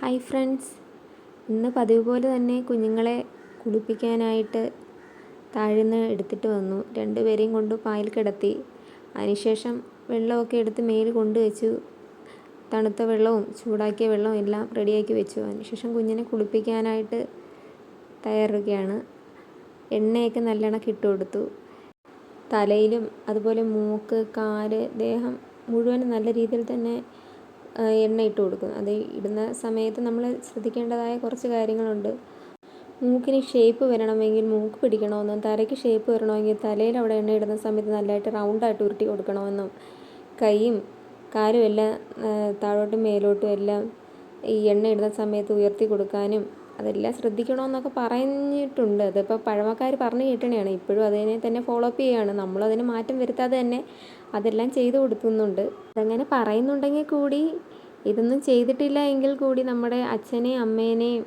Hi friends. ഇന്ന് പതിവ് പോലെ തന്നെ കുഞ്ഞുങ്ങളെ കുളിപ്പിക്കാനായിട്ട് താഴേന്ന് എടുത്തിട്ട് വന്നു. രണ്ടുപേരെയും കൊണ്ട് പായൽ കിടത്തി. അതിനുശേഷം വെള്ളമൊക്കെ എടുത്ത് മേൽ കൊണ്ടുവച്ചു തണുത്ത വെള്ളവും ചൂടാക്കിയ വെള്ളവും എല്ലാം റെഡിയാക്കി വെച്ചു. അതിനുശേഷം കുഞ്ഞിനെ കുളിപ്പിക്കാനായിട്ട് തയ്യാറുകയാണ് എണ്ണയൊക്കെ നല്ലോണം ഇട്ട് കൊടുത്തു. തലയിലും അതുപോലെ മൂക്ക് കാൽ ദേഹം മുഴുവനും നല്ല രീതിയിൽ തന്നെ എണ്ണ ഇട്ട് കൊടുക്കും. അത് ഇടുന്ന സമയത്ത് നമ്മൾ ശ്രദ്ധിക്കേണ്ടതായ കുറച്ച് കാര്യങ്ങളുണ്ട്. മൂക്കിന് ഷേപ്പ് വരണമെങ്കിൽ മൂക്ക് പിടിക്കണമെന്നും തലയ്ക്ക് ഷേപ്പ് വരണമെങ്കിൽ തലയിൽ അവിടെ എണ്ണ ഇടുന്ന സമയത്ത് നല്ലതായിട്ട് റൗണ്ടായിട്ട് ഉരുട്ടി കൊടുക്കണമെന്നും കൈയും കാലും എല്ലാം താഴോട്ടും മേലോട്ടും എല്ലാം ഈ എണ്ണ ഇടുന്ന സമയത്ത് ഉയർത്തി കൊടുക്കാനും അതെല്ലാം ശ്രദ്ധിക്കണമെന്നൊക്കെ പറഞ്ഞിട്ടുണ്ട്. അതിപ്പോൾ പഴമക്കാർ പറഞ്ഞു കേട്ടണയാണ് ഇപ്പോഴും അതിനെ തന്നെ ഫോളോ അപ്പ് ചെയ്യുകയാണ് നമ്മളതിന് മാറ്റം വരുത്താതെ തന്നെ അതെല്ലാം ചെയ്തു കൊടുക്കുന്നുണ്ട്. അതങ്ങനെ പറയുന്നുണ്ടെങ്കിൽ കൂടി ഇതൊന്നും ചെയ്തിട്ടില്ല എങ്കിൽ കൂടി നമ്മുടെ അച്ഛനെയും അമ്മേനെയും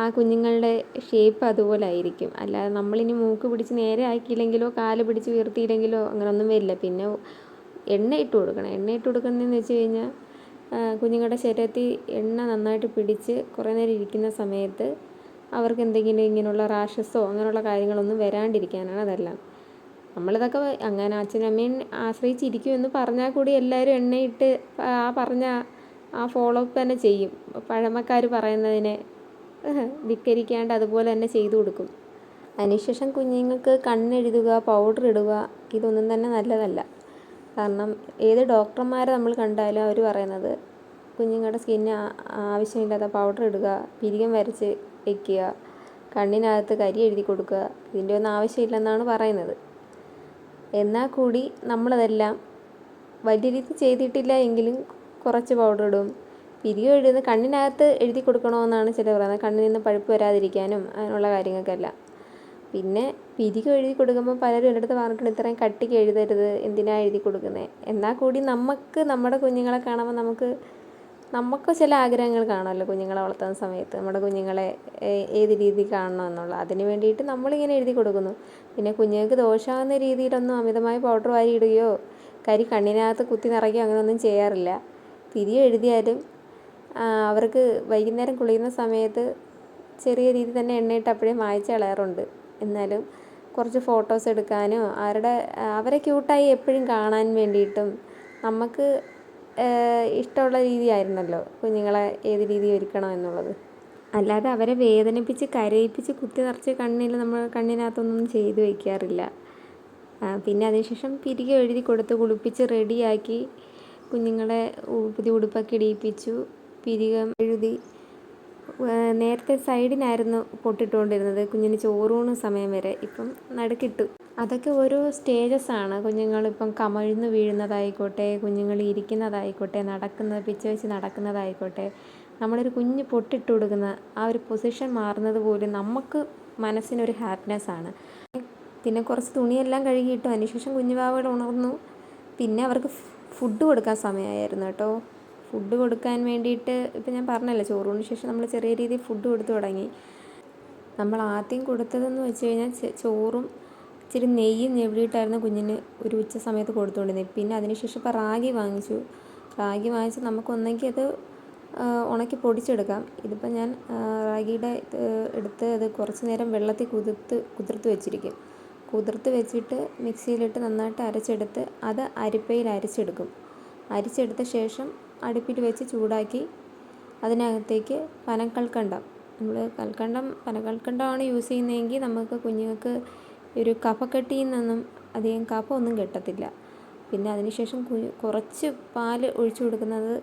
ആ കുഞ്ഞുങ്ങളുടെ ഷേപ്പ് അതുപോലെ ആയിരിക്കും. അല്ലാതെ നമ്മളിനി മൂക്ക് പിടിച്ച് നേരെ ആക്കിയില്ലെങ്കിലോ കാൽ പിടിച്ച് ഉയർത്തിയില്ലെങ്കിലോ അങ്ങനെയൊന്നും വരില്ല. പിന്നെ എണ്ണ ഇട്ട് കൊടുക്കണം. എണ്ണ ഇട്ട് കൊടുക്കുന്നതെന്ന് വെച്ച് കഴിഞ്ഞാൽ കുഞ്ഞുങ്ങളുടെ ശരീരത്തിൽ എണ്ണ നന്നായിട്ട് പിടിച്ച് കുറേ നേരം ഇരിക്കുന്ന സമയത്ത് അവർക്ക് എന്തെങ്കിലും ഇങ്ങനെയുള്ള റാഷസോ അങ്ങനെയുള്ള കാര്യങ്ങളൊന്നും വരാണ്ടിരിക്കാനാണ് അതെല്ലാം. നമ്മളിതൊക്കെ അങ്ങനെ അച്ഛനും അമ്മയും ആശ്രയിച്ചിരിക്കുമെന്ന് പറഞ്ഞാൽ കൂടി എല്ലാവരും എണ്ണയിട്ട് ആ പറഞ്ഞ ആ ഫോളോ അപ്പ് തന്നെ ചെയ്യും. പഴമക്കാർ പറയുന്നതിനെ ധിക്കരിക്കാണ്ട് അതുപോലെ തന്നെ ചെയ്തു കൊടുക്കും. അതിനുശേഷം കുഞ്ഞുങ്ങൾക്ക് കണ്ണെഴുതുക പൗഡർ ഇടുക ഇതൊന്നും തന്നെ നല്ലതല്ല. കാരണം ഏത് ഡോക്ടർമാരെ നമ്മൾ കണ്ടാലും അവർ പറയുന്നത് കുഞ്ഞുങ്ങളുടെ സ്കിന്നിന് ആവശ്യമില്ലാത്ത പൗഡർ ഇടുക പിരികം വരച്ച് വയ്ക്കുക കണ്ണിനകത്ത് കരി എഴുതി കൊടുക്കുക ഇതിന്റെ ഒന്നും ആവശ്യമില്ലെന്നാണ് പറയുന്നത്. എന്നാൽ കൂടി നമ്മളതെല്ലാം വലിയ രീതിയിൽ ചെയ്തിട്ടില്ല എങ്കിലും കുറച്ച് പൗഡർ ഇടും. പിരികം എഴുതുന്ന കണ്ണിനകത്ത് എഴുതി കൊടുക്കണമെന്നാണ് ചിലർ പറയുന്നത്. കണ്ണിൽ നിന്ന് പഴുപ്പ് വരാതിരിക്കാനും അങ്ങനെയുള്ള കാര്യങ്ങൾക്കെല്ലാം. പിന്നെ പിരികം എഴുതി കൊടുക്കുമ്പോൾ പലരും എന്റെ അടുത്ത് പറഞ്ഞിട്ടുണ്ട് ഇത്രയും കട്ടിക്ക് എഴുതരുത് എന്തിനാണ് എഴുതി കൊടുക്കുന്നത് എന്നാൽ കൂടി നമുക്ക് നമ്മുടെ കുഞ്ഞുങ്ങളെ കാണുമ്പോൾ നമുക്ക് നമുക്ക് ചില ആഗ്രഹങ്ങൾ കാണുമല്ലോ കുഞ്ഞുങ്ങളെ വളർത്തുന്ന സമയത്ത്. നമ്മുടെ കുഞ്ഞുങ്ങളെ ഏത് രീതി കാണണം എന്നുള്ള. അതിന് വേണ്ടിയിട്ട് നമ്മളിങ്ങനെ എഴുതി കൊടുക്കുന്നു. പിന്നെ കുഞ്ഞുങ്ങൾക്ക് ദോഷമാകുന്ന രീതിയിലൊന്നും അമിതമായി പൗഡർ വാരി ഇടുകയോ കരി കണ്ണിനകത്ത് കുത്തി നിറയ്ക്കുകയോ അങ്ങനെയൊന്നും ചെയ്യാറില്ല. തിരികെ എഴുതിയാലും അവർക്ക് വൈകുന്നേരം കുളിക്കുന്ന സമയത്ത് ചെറിയ രീതിയിൽ തന്നെ എണ്ണയിട്ട് അപ്പോഴേ മായച്ച് കളയാറുണ്ട്. എന്നാലും കുറച്ച് ഫോട്ടോസ് എടുക്കാനോ അവരുടെ അവരെ ക്യൂട്ടായി എപ്പോഴും കാണാൻ വേണ്ടിയിട്ടും നമുക്ക് ഇഷ്ടമുള്ള രീതിയായിരുന്നല്ലോ കുഞ്ഞുങ്ങളെ ഏത് രീതി ഒരുക്കണം എന്നുള്ളത്. അല്ലാതെ അവരെ വേദനിപ്പിച്ച് കരയിപ്പിച്ച് കുത്തി നിറച്ച് കണ്ണിൽ നമ്മൾ കണ്ണിനകത്തൊന്നും ചെയ്തു വയ്ക്കാറില്ല പിന്നെ അതിനുശേഷം പിരികെ എഴുതി കൊടുത്ത് കുളിപ്പിച്ച് റെഡിയാക്കി കുഞ്ഞുങ്ങളെ പുതിയ ഉടുപ്പൊക്കെ ഇടിയിപ്പിച്ചു പിരികം എഴുതി നേരത്തെ സൈഡിനായിരുന്നു പൊട്ടിട്ടുകൊണ്ടിരുന്നത് കുഞ്ഞിന് ചോറൂണ് സമയം വരെ. ഇപ്പം നടുക്കിട്ടു. അതൊക്കെ ഓരോ സ്റ്റേജസ് ആണ്. കുഞ്ഞുങ്ങളിപ്പം കമഴ്ന്ന് വീഴുന്നതായിക്കോട്ടെ കുഞ്ഞുങ്ങൾ ഇരിക്കുന്നതായിക്കോട്ടെ നടക്കുന്നത് പിച്ച വെച്ച് നടക്കുന്നതായിക്കോട്ടെ നമ്മളൊരു കുഞ്ഞ് പൊട്ടിട്ട് കൊടുക്കുന്ന ആ ഒരു പൊസിഷൻ മാറുന്നത് പോലും നമുക്ക് മനസ്സിനൊരു ഹാപ്പിനെസ് ആണ്. പിന്നെ കുറച്ച് തുണിയെല്ലാം കഴുകിയിട്ടു. അതിനുശേഷം കുഞ്ഞുവാവകൾ ഉണർന്നു. പിന്നെ അവർക്ക് ഫുഡ് കൊടുക്കാൻ സമയമായിരുന്നു കേട്ടോ. ഫുഡ് കൊടുക്കാൻ വേണ്ടിയിട്ട് ഇപ്പം ഞാൻ പറഞ്ഞല്ലോ ചോറൂണിന് ശേഷം നമ്മൾ ചെറിയ രീതിയിൽ ഫുഡ് കൊടുത്തു തുടങ്ങി. നമ്മൾ ആദ്യം കൊടുത്തതെന്ന് വെച്ച് കഴിഞ്ഞാൽ ചോറും ഇച്ചിരി നെയ്യും ഞെവിടിയിട്ടായിരുന്നു കുഞ്ഞിന് ഒരു ഉച്ച സമയത്ത് കൊടുത്തുകൊണ്ടിരുന്നത്. പിന്നെ അതിനുശേഷം ഇപ്പോൾ റാഗി വാങ്ങിച്ചു. റാഗി വാങ്ങിച്ച് നമുക്കൊന്നെങ്കിൽ അത് ഉണക്കി പൊടിച്ചെടുക്കാം. ഇതിപ്പോൾ ഞാൻ റാഗിയുടെ എടുത്ത് അത് കുറച്ച് നേരം വെള്ളത്തിൽ കുതിർത്ത് കുതിർത്ത് വെച്ചിരിക്കും. കുതിർത്ത് വെച്ചിട്ട് മിക്സിയിലിട്ട് നന്നായിട്ട് അരച്ചെടുത്ത് അത് അരിപ്പയിൽ അരിച്ചെടുക്കും. അരിച്ചെടുത്ത ശേഷം അടുപ്പിൽ വെച്ച് ചൂടാക്കി അതിനകത്തേക്ക് പനക്കൽക്കണ്ടം നമ്മൾ കൽക്കണ്ടം പനക്കൽക്കണ്ടമാണ് യൂസ് ചെയ്യുന്നതെങ്കിൽ നമുക്ക് കുഞ്ഞുങ്ങൾക്ക് ഒരു കഫക്കെട്ടിയിൽ നിന്നും അധികം ഒന്നും കെട്ടത്തില്ല. പിന്നെ അതിനുശേഷം കുറച്ച് പാൽ ഒഴിച്ചു കൊടുക്കുന്നത്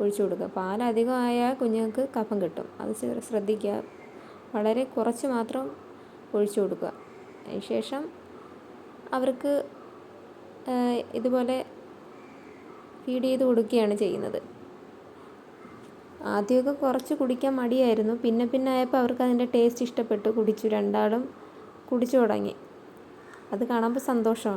ഒഴിച്ചു കൊടുക്കുക. പാൽ അധികമായാൽ കുഞ്ഞുങ്ങൾക്ക് കഫം കിട്ടും. അത് ശ്ര- ശ്രദ്ധിക്കുക. വളരെ കുറച്ച് മാത്രം ഒഴിച്ചു കൊടുക്കുക. അതിനുശേഷം അവർക്ക് ഇതുപോലെ ഫീഡ് ചെയ്ത് കൊടുക്കുകയാണ് ചെയ്യുന്നത്. ആദ്യമൊക്കെ കുറച്ച് കുടിക്കാൻ മടിയായിരുന്നു. പിന്നെ പിന്നെ ആയപ്പോൾ അവർക്ക് അതിന്റെ ടേസ്റ്റ് ഇഷ്ടപ്പെട്ടു. കുടിച്ചു. രണ്ടാളും കുടിച്ചു തുടങ്ങി. അത് കാണുമ്പോൾ സന്തോഷമാണ്.